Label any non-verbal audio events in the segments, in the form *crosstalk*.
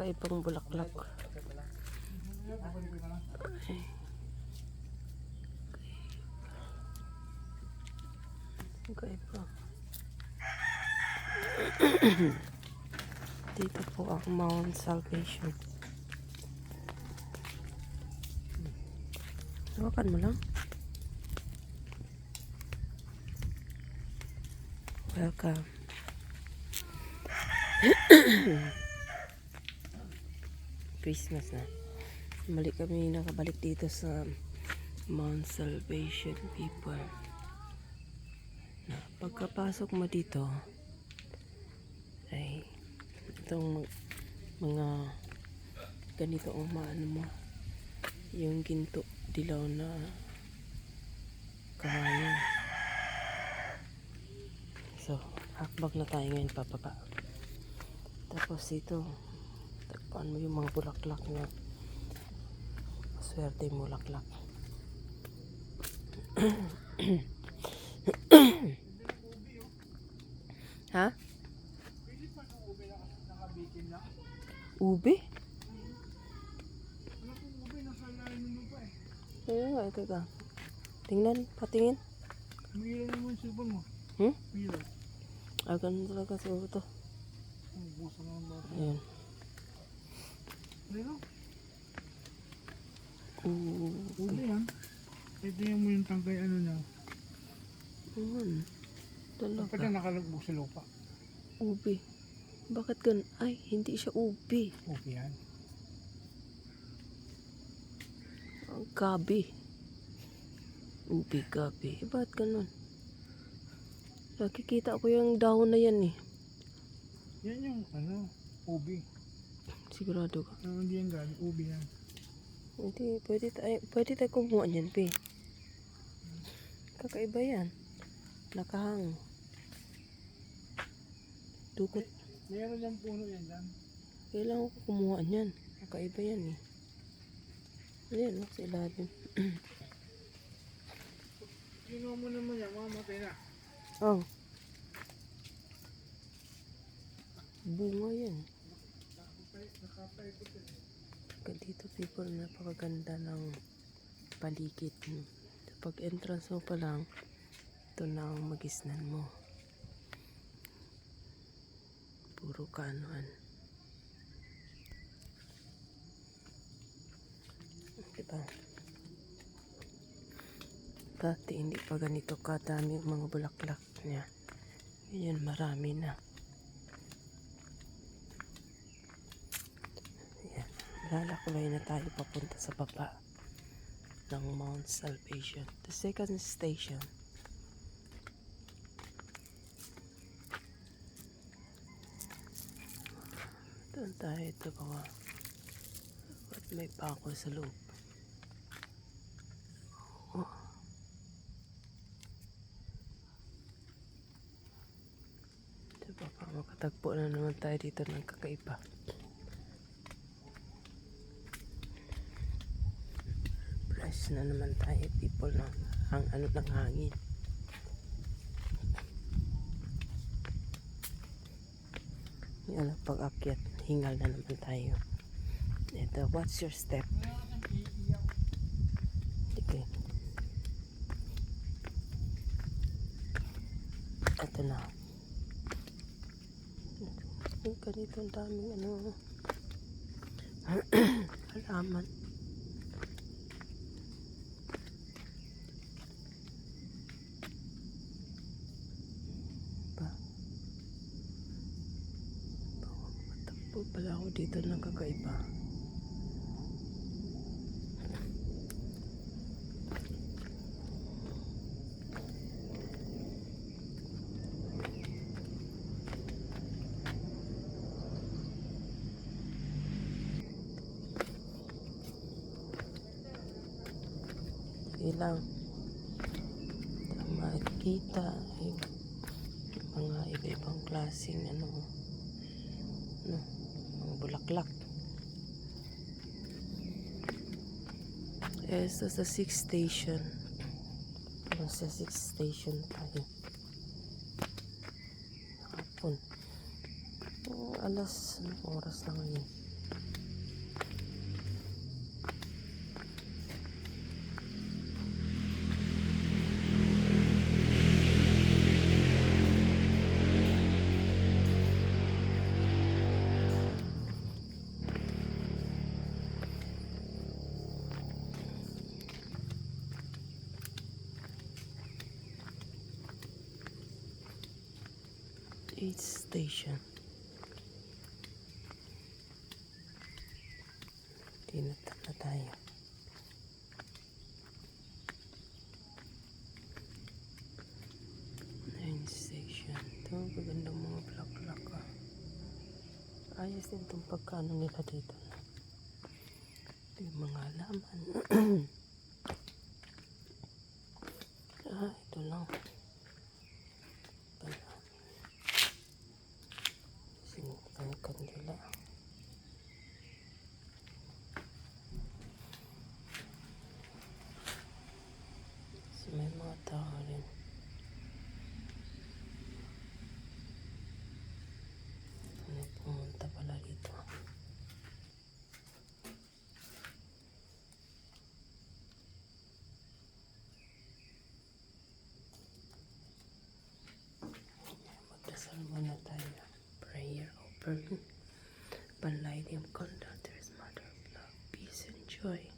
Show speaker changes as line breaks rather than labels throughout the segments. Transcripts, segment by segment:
Kakaibang bulaklak. Ay. Kakaiba. *coughs* Dito po ang Mount Salvation. Hawakan mo lang. Welcome. *coughs* Christmas na. Mali kami nakabalik dito sa Mount Salvation people. Na pagkapasok mo dito ay itong mga ganito ang maano mo yung ginto dilaw na kahayan. So, hakbag na tayo ngayon papaba. Tapos ito, mo yung mga bulaklak na swerte yung bulaklak. *coughs* ha? Ube? Ayun nga, ito ka. Tingnan, patingin.
Mira naman siya mo.
Hmm?
Mira.
Ah, ganun talaga siguro to. Ayan.
Pero,
Ube.
uli yan. Ito yung mo yung tangkay ano.
Ayan.
Dapat
Talaga.
na nakalagbo sa lupa.
Ube. Bakit ganun? Ay, hindi siya ube.
Okay yan.
Ang gabi. Ube, gabi. Eh, bakit ganun? Nakikita ko yung dahon na yan eh.
Yan yung ano, ubi.
Sigurado ka.
Ano hindi yan ubi yan.
Hindi, pwede tayo, pwede tayo kumuha niyan, pe. Kakaiba yan. Nakahang. Dukot.
Meron yung puno yan dyan.
Kailangan ko kumuha niyan. Kakaiba yan eh. Ayan, oh, sa ilalim. *clears throat*
Kinuha mo naman yan, mamatay na.
Oh. Bunga yan. Dito people, napakaganda ng paligid mo. Pag entrance mo pa lang, ito na ang magisnan mo. Puro kanuan. Diba? Dati hindi pa ganito kadami ang mga bulaklak niya. Ngayon marami na. Ayan. Lalakbay na tayo papunta sa baba ng Mount Salvation. The second station. Doon tayo ito baka. At may pako sa loob. Oh. Ito baka makatagpo na naman tayo dito ng kakaiba. Na naman tayo people ng ang ano ng hangin. Yung ano, pag akyat, hingal na naman tayo. Ito, what's your step? Sige. Ito na. Ganito ang daming ano. *clears throat* halaman. Pala ako dito ng kakaiba. Ilang makikita ay mga iba-ibang klaseng ano, bulaklak. Yes, sa sixth station. Sa sixth station tayo. Hapon. Oh, alas, anong oras na ngayon? 8 station. Tinatap na tayo. Nine station. Ito, magandang mga black-black ah. Ayos din itong pagkano nila dito. Ito yung mga laman. *clears throat* ah, ito lang. Ito lang. Sinukan yung kandila. So, may mga tao rin. May pumunta pala dito. Magdasal muna tayo. Prayer over Panlighting of conductors, Mother of Love, Peace and Joy.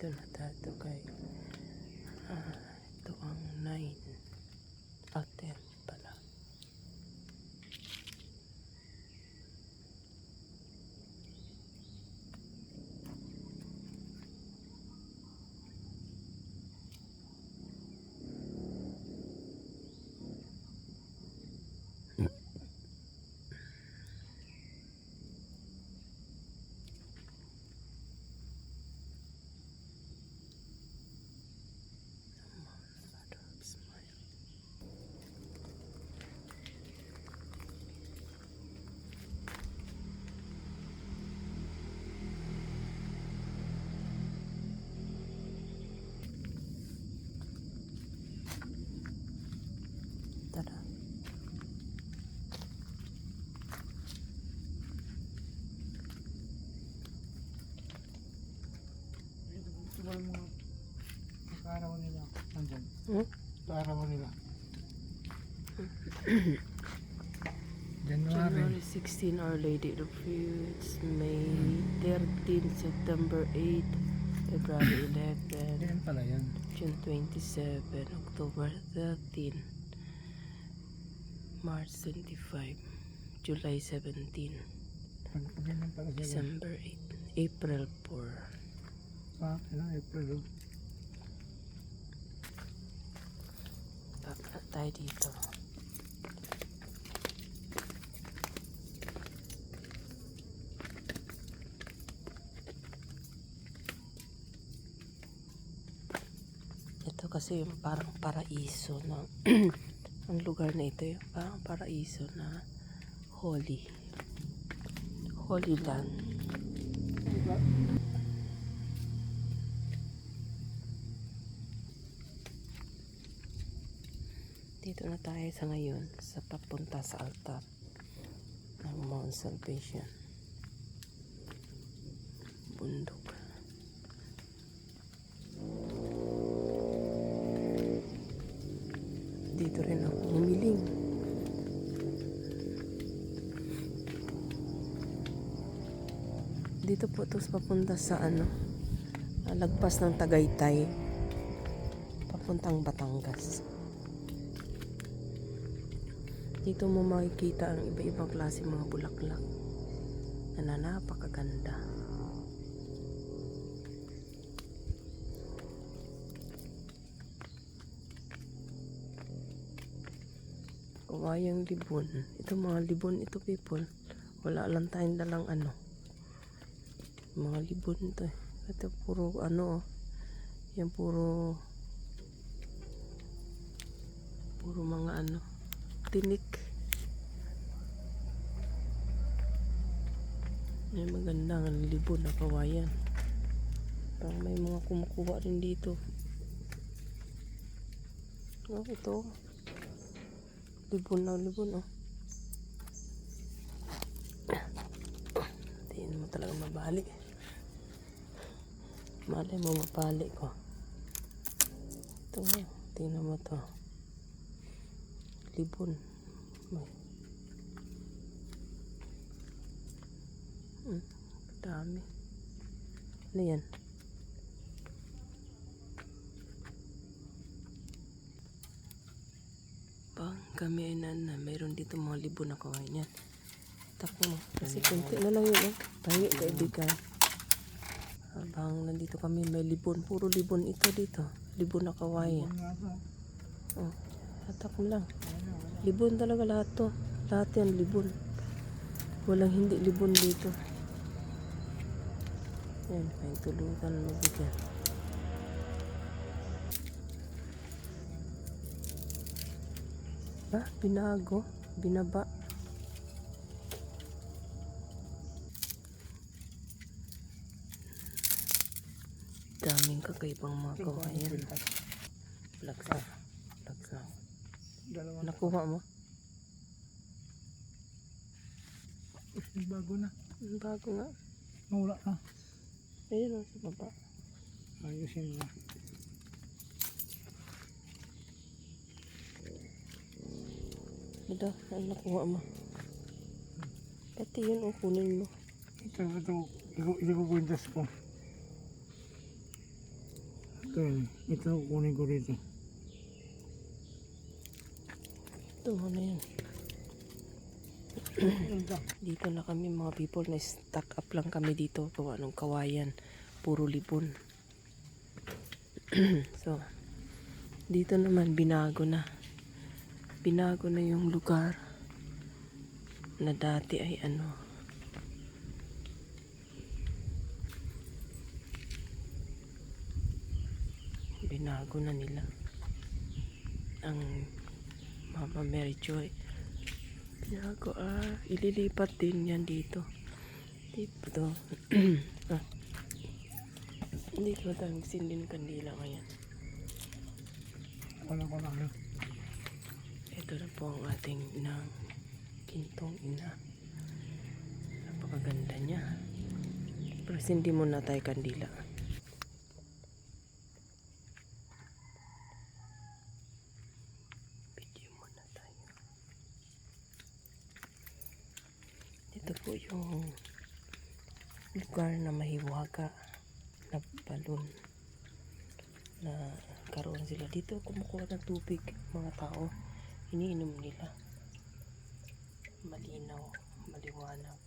Dito na tayo kay ah, ito ang 9 ah 10 pala. Mother of Smile. Tara.
Ito ba yung mga kaarawan nila? Nandyan.
Hmm?
Kaarawan nila. *coughs*
January 16, Our Lady of Fruits, May 13, September 8, February 11,
Yan pala yan.
June 27, October 13, March 25, July 17,
Pag ganyan pala sila.
December 8, April 4.
Ah, ano, April. oh.
Baba tayo dito. Ito kasi yung parang paraiso na *clears throat* ang lugar na ito yung parang paraiso na holy. Holy land. Dito na tayo sa ngayon sa papunta sa altar ng Mount Salvation. Bundok. Dito rin ako humiling. Dito po ito papunta sa ano, lagpas ng Tagaytay, papuntang Batangas. Dito mo makikita ang iba-ibang klase mga bulaklak na napakaganda. Kawayang libon. Ito mga libon ito people. Wala lang tayong dalang ano. Mga libon to eh. Ito puro ano oh. Yan puro puro mga ano tinik. May magandang libon na kawayan. Parang may mga kumukuha rin dito. Oh, ito. Libon na libon, oh. Tingin mo talaga mabali. Malay mo mapali ko. Ito nga. Tingnan mo to. Libon. Hmm, dami. Ano yan? Pang kami ay na, na mayroon dito mga libon na kawain yan. Tako mo. Kasi kunti na lang yun eh. Tayo kaibigan. Habang nandito kami may libon. Puro libon ito dito. Libon na kawain.
Nga ito?
Oh, hatak mo lang. Libon talaga lahat to. Lahat yan libon. Walang hindi libon dito. Yan, may tulutan mo bigyan. Ah, binago. Binaba. Daming kakaibang mga kawayan.
pintas.
Lagsa. Lagsa.
Dalawa.
Nakuha mo?
Bago na.
Ang Bago nga.
Nawala na.
Ayun sa baba.
Ayusin na.
Ito, ang nakuha mo. Pati yun o, kunin mo.
Ito, ito. Ito, ito ko. Ito yun. Ito kukunin ko rito.
Ito na yan.
Ito.
Dito na kami mga people na stuck up lang kami dito. Gawa ng kawayan. Puro libon. *clears throat* so, dito naman binago na. Binago na yung lugar na dati ay ano. Binago na nila ang Mama Mary Joy. Binago ah, ililipat din yan dito. Dito. *clears throat* ah. Dito tayo magsindi ng kandila ngayon.
Wala ko na.
Ito na po ang ating inang kintong ina. Napakaganda niya. Pero hindi muna tayo kandila. Video muna tayo. Yung lugar na mahiwaga na balon na karoon sila. Dito kumukuha ng tubig mga tao. Iniinom nila. Malinaw maliwanag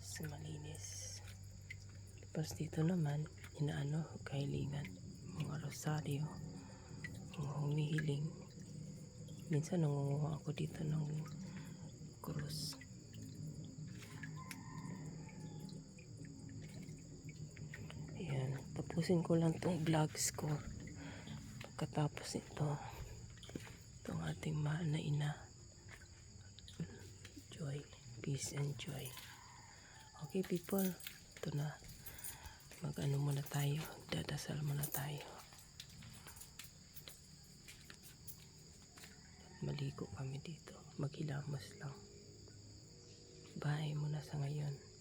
sa malinis. Tapos dito naman inaano kahilingan mga rosaryo mga humihiling. Minsan nangunguha ako dito ng krus Ayan, tapusin ko lang tong vlogs ko. Pagkatapos nito, itong ating mahal na ina. Joy, peace and joy. Okay people, ito na. Mag-ano muna tayo, dadasal muna tayo. Maligo kami dito, maghilamos lang. Bye muna sa ngayon.